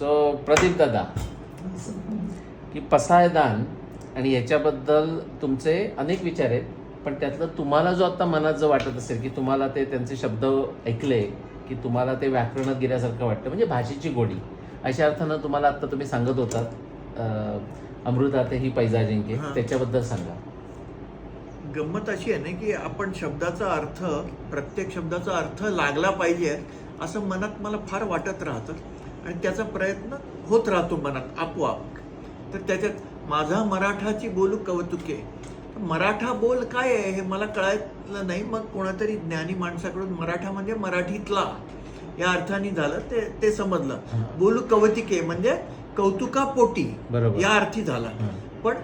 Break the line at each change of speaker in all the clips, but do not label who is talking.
So Pradeep दादा की पसायदान आणि याच्याबद्दल तुमचे अनेक विचार आहेत पण त्यातलं तुम्हाला जो आता मनात जो वाटत असेल की तुम्हाला ते त्यांचे शब्द ऐकले की तुम्हाला ते व्याकरणात गेल्यासारखं वाटतं म्हणजे भाषेची गोडी अशा अर्थानं तुम्हाला आता तुम्ही सांगत होतात ते ही पैजा जिंके. त्याच्याबद्दल सांगा
गंमत अशी आहे ना की आपण शब्दाचा अर्थ प्रत्येक शब्दाचा अर्थ लागला पाहिजे असं मनात मला फार वाटत राहतं आणि त्याचा प्रयत्न होत राहतो मनात आपोआप. तर त्याच्यात माझा मराठाची बोलू कौतुके मराठा बोल काय आहे हे मला कळायला नाही मग कोणातरी ज्ञानी माणसाकडून मराठा म्हणजे मराठीतला. या अर्थाने झालं ते ते समजलं. बोलू कवतिके म्हणजे कौतुकापोटी. या अर्थी झाला. पण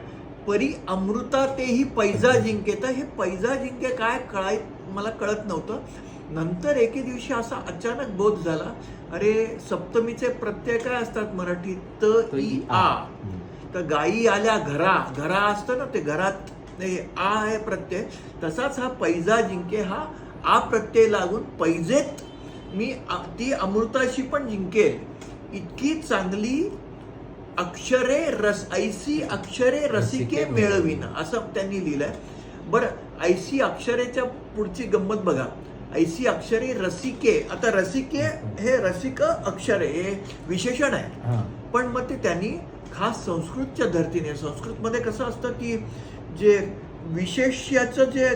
परी अमृता तेही पैजा जिंके तर हे पैजा जिंके काय कळाय मला कळत नव्हतं. नंतर एके दिवशी असा अचानक बोध झाला अरे सप्तमीचे प्रत्यय काय असतात मराठीत त ई आ. तर गायी आल्या घरा घरा असतं ना ते घरात ते आ आहे प्रत्यय. तसाच हा पैजा जिंके हा आ प्रत्यय लागून पैजेत मी ती अमृताशी पण जिंकेल. इतकी चांगली अक्षरे रस ऐसी अक्षरे रसिके
रसिके
मिळविन असं त्यांनी लिहिलंय. बरं ऐसी अक्षरेच्या पुढची गंमत बघा. ऐसी अक्षरे रसिके. आता रसिके हे रसिक अक्षरे हे विशेषण आहे. पण मग ते त्यांनी खास संस्कृतच्या धर्तीने संस्कृतमध्ये कसं असतं की जे विशेष्याचं जे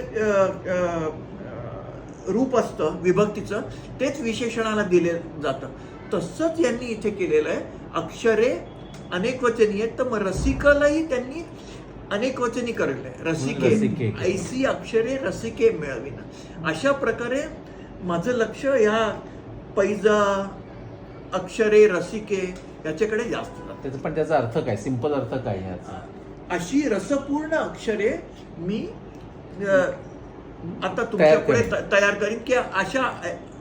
रूप असतं विभक्तीचं तेच विशेषणाला दिले जातं. तसंच यांनी इथे केलेलं आहे. अक्षरे अनेक वचनी आहेत. तर मग रसिकलाही त्यांनी अनेक वचनी करेल. आहे
रसिके.
ऐसी अक्षरे रसिके मिळविन. अशा प्रकारे माझं लक्ष ह्या पैजा अक्षरे रसिके याच्याकडे जास्त
त्याचा पण त्याचा अर्थ काय? सिंपल अर्थ काय
अशी रसपूर्ण अक्षरे मी आता तुमच्या
तयार
पुढे
करेन.
त- तयार करीन की अशा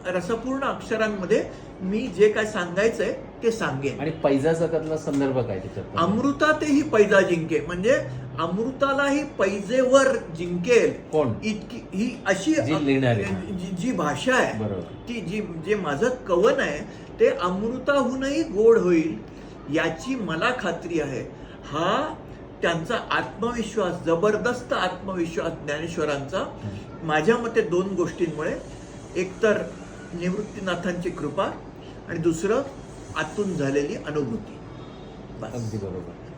रसपूर्ण अक्षरांमध्ये मी जे काय सांगायचंय ते सांगेन.
आणि पैजाचा त्यातला संदर्भ काय त्याच्यात?
अमृता तेही पैजा जिंके म्हणजे अमृतालाही पैजेवर जिंकेल.
कोण?
इतकी ही अशी
जी लिहिणारी.
जी जी भाषा आहे
बरोबर.
ती जी जे माझं कवन आहे ते अमृताहूनही गोड होईल याची मला खात्री आहे. हा त्यांचा आत्मविश्वास जबरदस्त आत्मविश्वास ज्ञानेश्वरांचा. माझ्या मते दोन गोष्टींमुळे. एकतर निवृत्तीनाथांची कृपा आणि दुसरं आतून झालेली अनुभूती.
अगदी बरोबर.